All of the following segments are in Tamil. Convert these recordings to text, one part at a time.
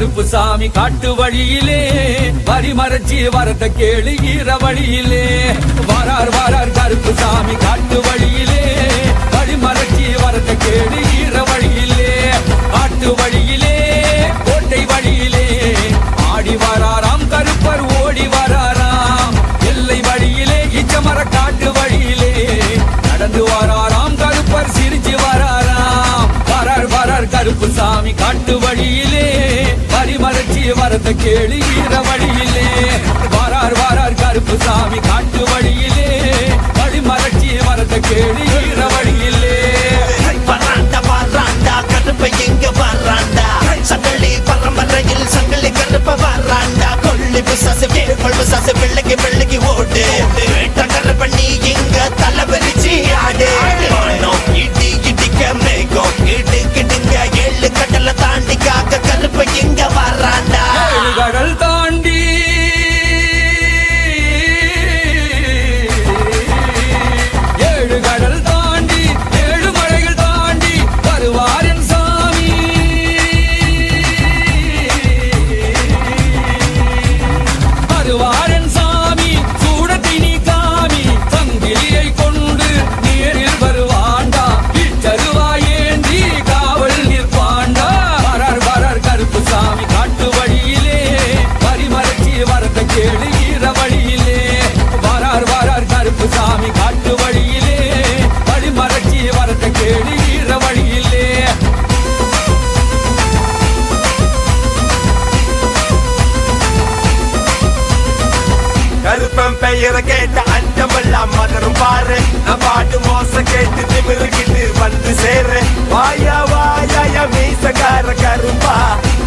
கருப்பு சாமி காட்டு வழியிலே வரி வரத கேளு ஈர வழியிலே வரார் வரார் கருப்பு சாமி காட்டு வழியிலே வழி வரத கேளு ஈர வழியிலே காட்டு வழியிலே கோட்டை வழியிலே. ஆடி வராராம் கருப்பர் ஓடி வராராம். எல்லை வழியிலே இச்சமர காட்டு வழியிலே. நடந்து வராராம் கருப்பர் சிரிச்சு வராராம். வரார் வரார் கருப்பு சாமி காட்டு வழியிலே. பரிமறைச்சி வரத கேளு ஈர வழியிலே. வாரார் வாரார் கருப்பு சாமி காட்டு வழியிலே. வழி பரிமறைச்சி வரத கேளு ஈர வழியிலே. வராண்டா வராண்டா கருப்பை எங்க வராண்டா. சங்கலி பரம்பரையில் சங்கலி கருப்ப வராண்டா. கொள்ளி பிசாசு வேர்கொள் பிசாசு வெள்ளக்கி வெள்ளக்கி ஓடு. வேட்ட கருப்ப எங்க தலைவரிச்சி ஆடு. கடல் தாண்டி கருப்பன் பெயரை கேட்ட அஞ்சமெல்லாம் மதரும் பாரு நான் பாட்டு மோச கேட்டு திமிருக்கிட்டு வந்து சேரு வாயா வாயா மீசக்கார கருப்பா.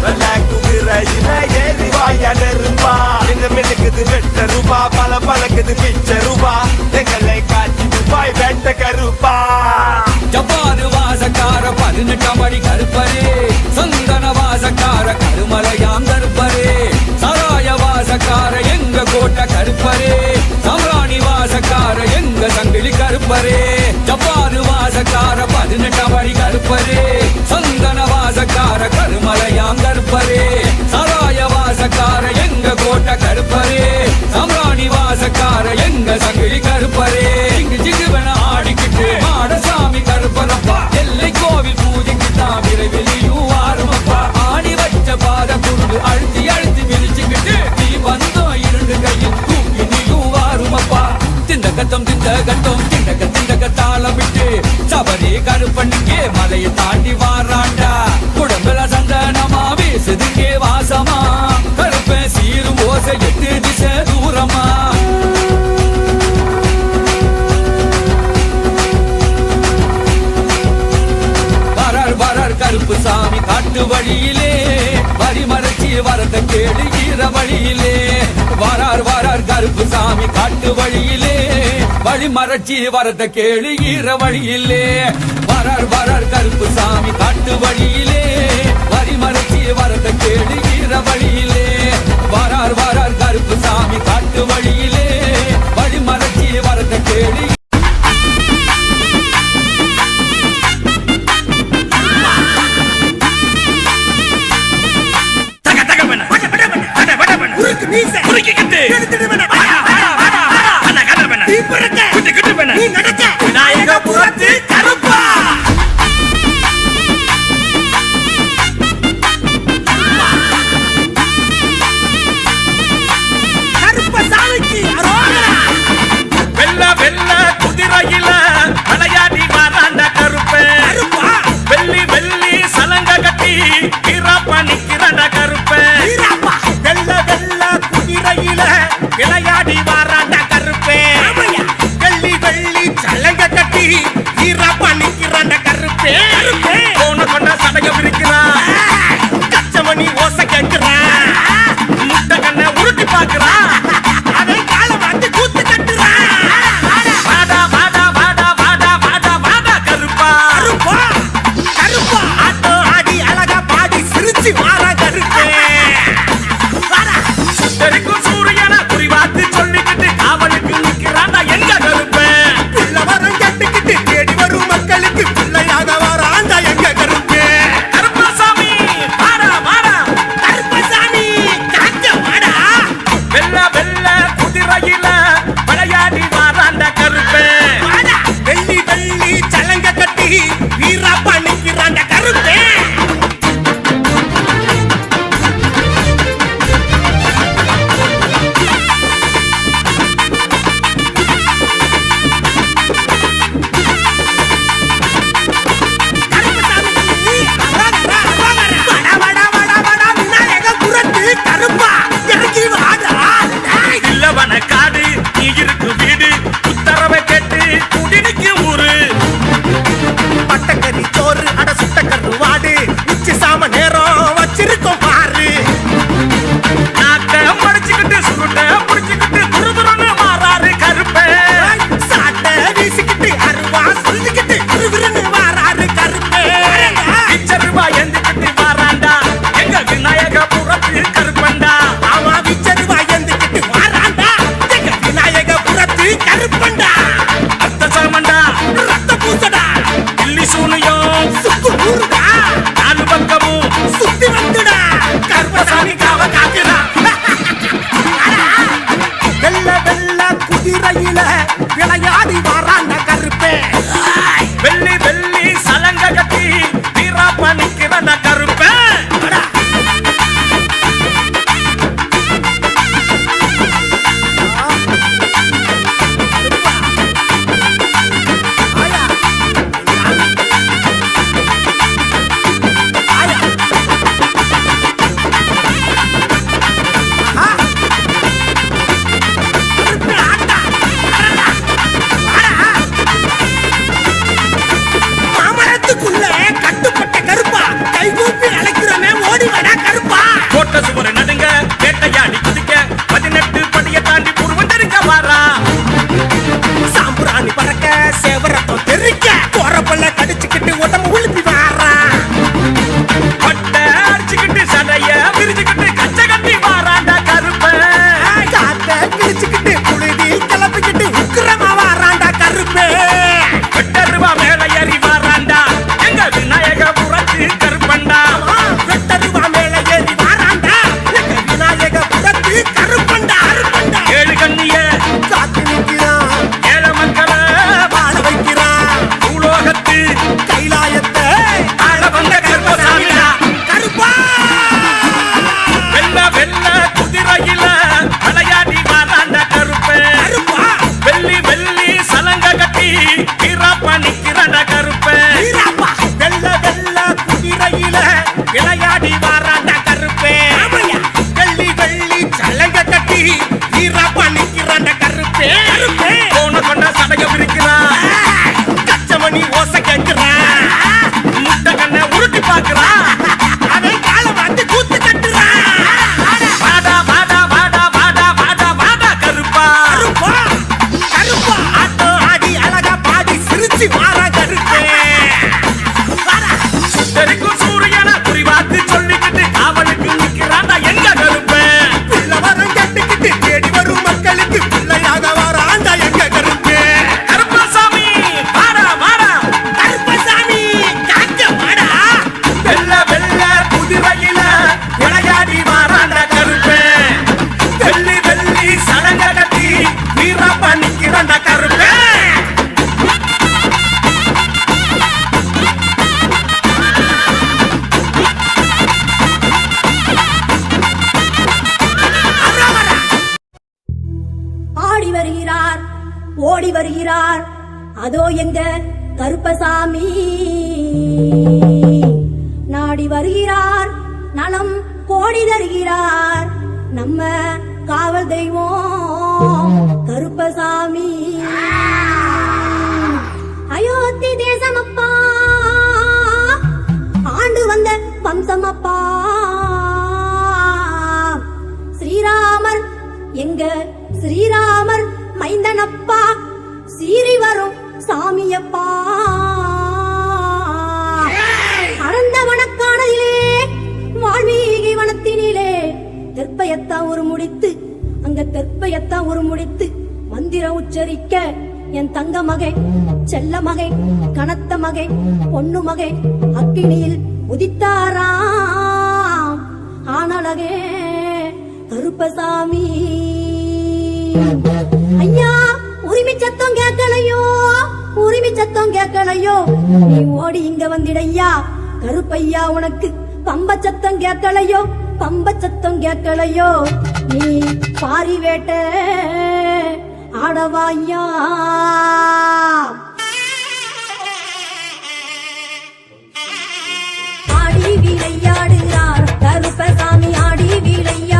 நல்லா குதிரையில ஏறி வாயா நெருப்பா. இந்த மினுக்குது வெட்ட ரூபா பல பழக்குது பிச்ச ரூபா. எங்களை காட்சி ரூபாய் வெட்ட கருப்பா. ஜப்பானு வாசக்கார பதினெட்டாம் அடி கருப்பரே. சந்தன வாசக்கார கருமலையாம் கருப்பரே. சராய வாசக்கார எங்க கோட்டை கருப்பரே? சம்ராணி வாசக்கார எங்க சங்கிலி கருப்பரே? ஜப்பானு வாசக்கார பதினெட்டாம் அடி கருப்பரே? சந்தன வாசக்கார கருமலையாம் கருப்பரே கத்தம் திந்த கத்தம் திண்டக திண்டக தாளம் சபரி கருப்பண்ணிங்கே மலையை தாண்டி வாராண்டா. குடம்புல சந்தனமா வீசுதுங்கே வாசமா. கருப்பன் சீரும் ஓசை எட்டு திசை தூரமா. வரார் வரார் கருப்பு சாமி காட்டு வழியிலே. வரிமறைச்சி வரத கேடு ஈர வழியிலே. வரார் வரார் கருப்பு சாமி காட்டு வழியிலே. வழி மறைச்சி வரத கேளு ஈர வழியிலே. வரார் வரார் கருப்பு சாமி காட்டு வழியிலே. வரி மறைச்சி வரத கேளு ஈர வழியிலே. வரார் வரார் கருப்பு சாமி காட்டு வழியிலே. வழி மறைச்சி வரத கேளு பண்ண நீ நடக்க அதோ எங்க கருப்பசாமி. நாடி வருகிறார் நலம் கோடி தருகிறார். நம்ம காவல் தெய்வம் கருப்பசாமி. அயோத்தி தேசமப்பா ஆண்டு வந்த வம்சமப்பா ஸ்ரீராமர் எங்க ஸ்ரீராமர் மைந்தனப்பா. ஐயப்பா. அறந்த வனக்கானதிலே வால்மீகி வனத்தினிலே தெற்பயத்தா ஒரு முடித்து அங்க தெற்பயத்தா ஒரு முடித்து மந்திர உச்சரிக்க என் தங்க மகை செல்ல மகை கனத்த மகை பொண்ணு மகை அக்கினியில் உதித்தாராம் ஆனழகே கருப்பசாமி. ஐயா உரிமை சத்தம் கேட்கலையோ? குருவி சத்தம் கேட்கலையோ நீ ஓடி இங்க வந்திடையா? கருப்பையா உனக்கு பம்ப சத்தம் கேட்கலையோ பம்ப சத்தம் கேட்கலையோ நீ பாரி வேட்ட ஆடவாயா ஆடி விளையாடுகிறார் கருப்பசாமி ஆடி விளையாடு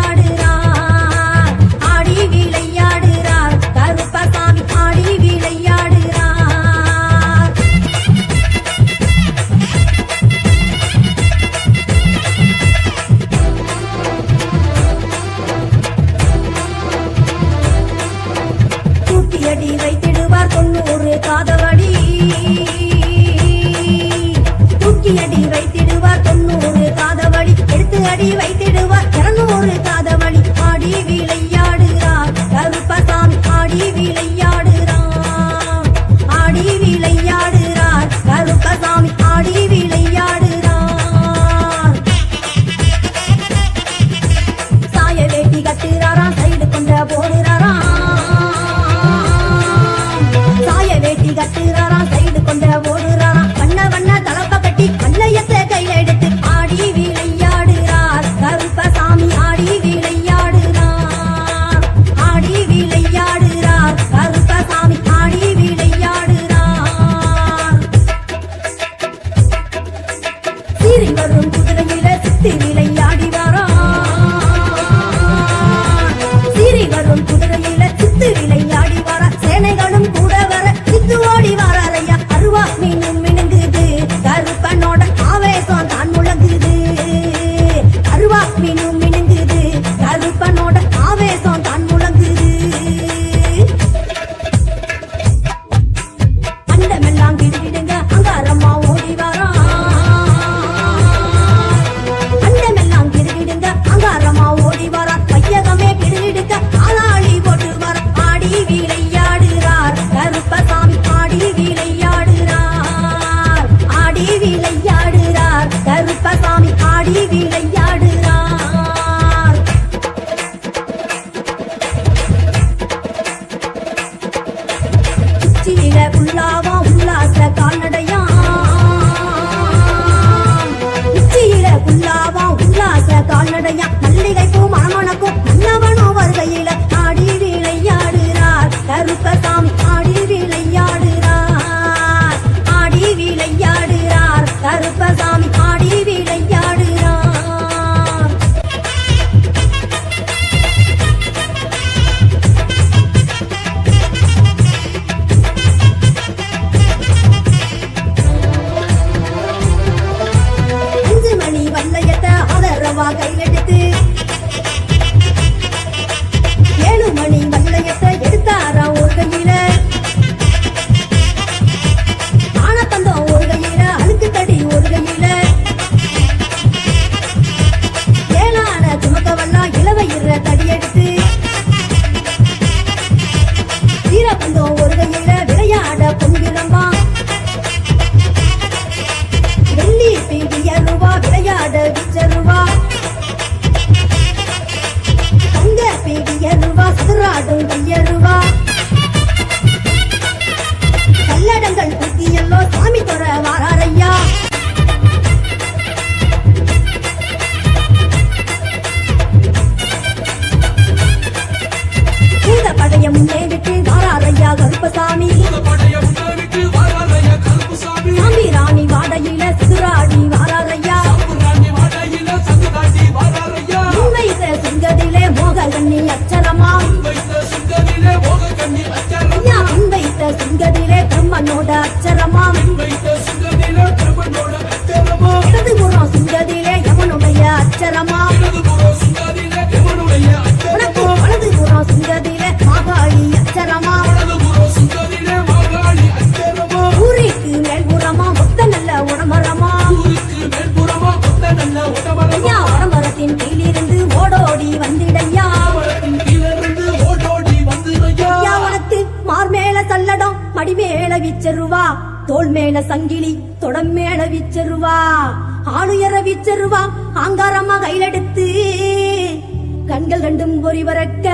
பொறி வரக்க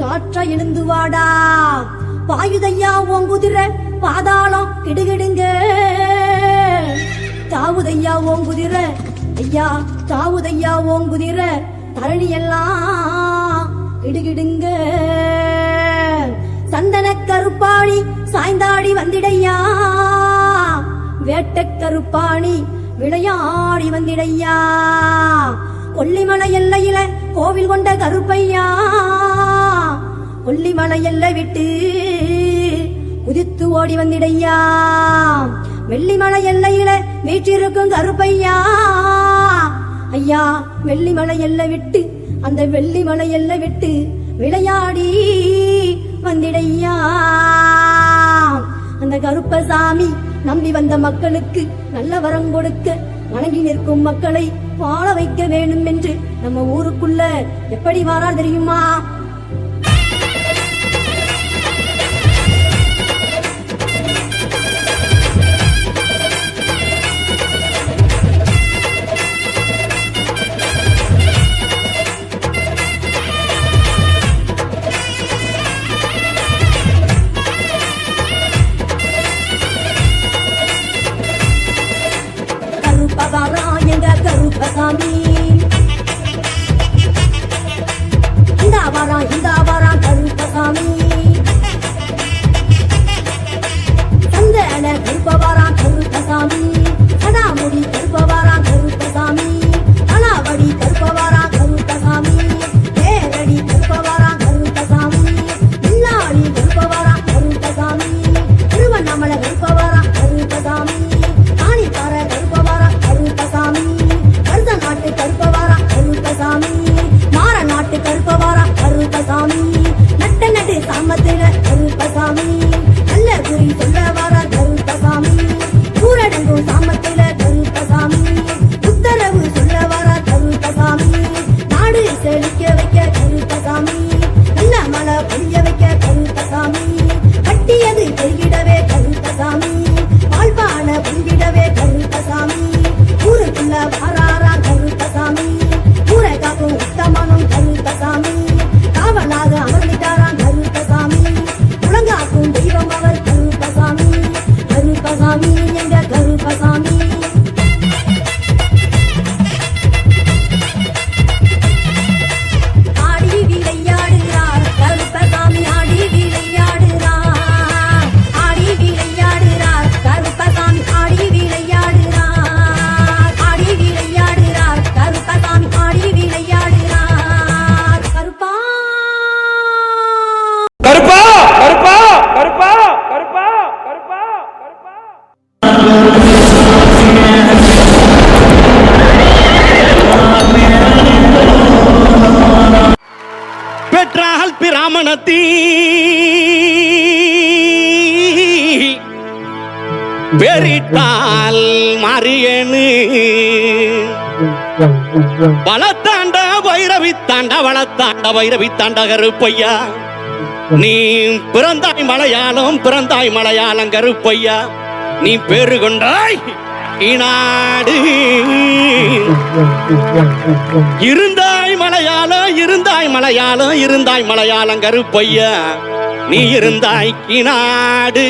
காற்றா எழுந்து வாடா பாயுதையா ஓங்குதிர பாதாளம் கிடுகிடுங்க. தாவுதையா ஓங்குதிர ஐயா தாவுதையா ஓங்குதிர தரணி எல்லாம் கிடுகிடுங்க. சந்தன கருப்பாணி சாய்ந்தாடி வந்திடையா. வேட்ட கருப்பாணி விளையாடி வந்திடையா. கொல்லிமலை எல்லையில கோவில் கொண்ட கருப்பையா கொல்லிமலையல்ல விட்டு குதித்து ஓடி வந்திடையா. வெள்ளிமலை எல்லையில வீற்றிருக்கும் கருப்பையா. ஐயா வெள்ளிமலை எல்லை விட்டு அந்த வெள்ளிமலை எல்லை விட்டு விளையாடி வந்திடையா. அந்த கருப்பசாமி நம்பி வந்த மக்களுக்கு நல்ல வரம் கொடுக்க வணங்கி நிற்கும் மக்களை வாழ வைக்க வேண்டும் என்று நம்ம ஊருக்குள்ள எப்படி வாரார் தெரியுமா? மனத்தீ பிராமணத்தீ பெரிட்டால் வளத்தாண்ட வைரவி தாண்ட வளத்தாண்ட வைரவி தாண்ட கருப்பையா. நீ பிறந்தாய் மலையாளம் பிறந்தாய் மலையாளம் கருப்பையா. நீ பேரு கொண்டாய் இநாடு இருந்தாய் மலையாளம் இருந்தாய் மலையாளம் இருந்தாய் மலையாளம் கருப்பையா நீ இருந்தாய் கிநாடு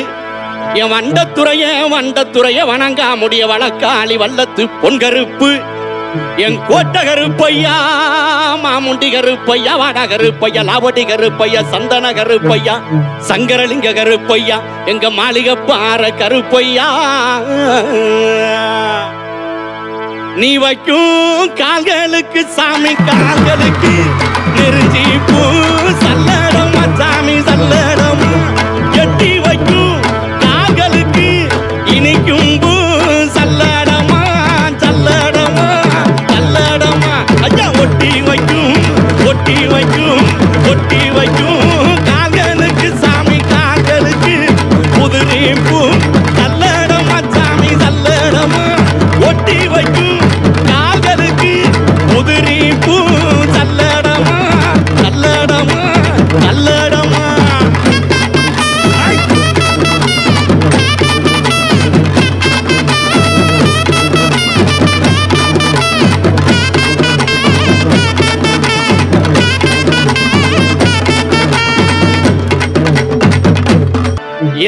என் வண்டத்துறைய வண்டத்துறைய வணங்காமுடிய வழக்காளி வல்லத்து பொன் கருப்பு என் கோட்டகரு பையா மாமுண்டி கருப்பையா வாடா கருப்பையா லாவடி கருப்பையா சந்தன கருப்பையா சங்கரலிங்க கருப்பையா எங்க மாளிகை பாற கருப்பையா நீ வைக்கும் கால்களுக்கு சாமி கால்களுக்கு நெருஞ்சி பூ சல்லடம் சாமி சல்லடமா எட்டி வைக்கும் ஒட்டி வைக்கும் ஒட்டி வைக்கும். கால்களுக்கு சாமி கால்களுக்கு குதிரை பூ.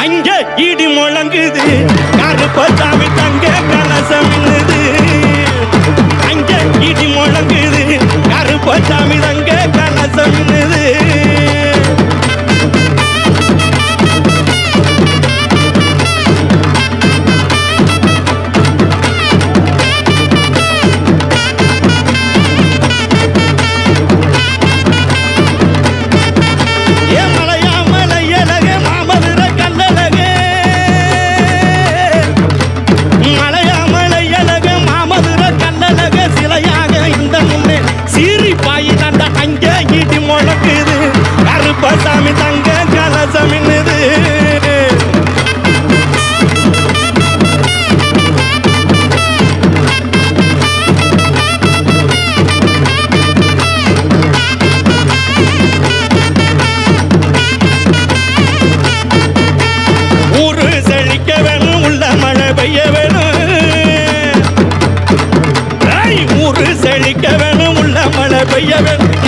அங்க இடி முழங்குது. கருப்பசாமி தங்க கலசம் மின்னுது. அங்க இடி முழங்குது. கருப்பசாமி தங்க கலசம் பெய்ய வேண்டும்.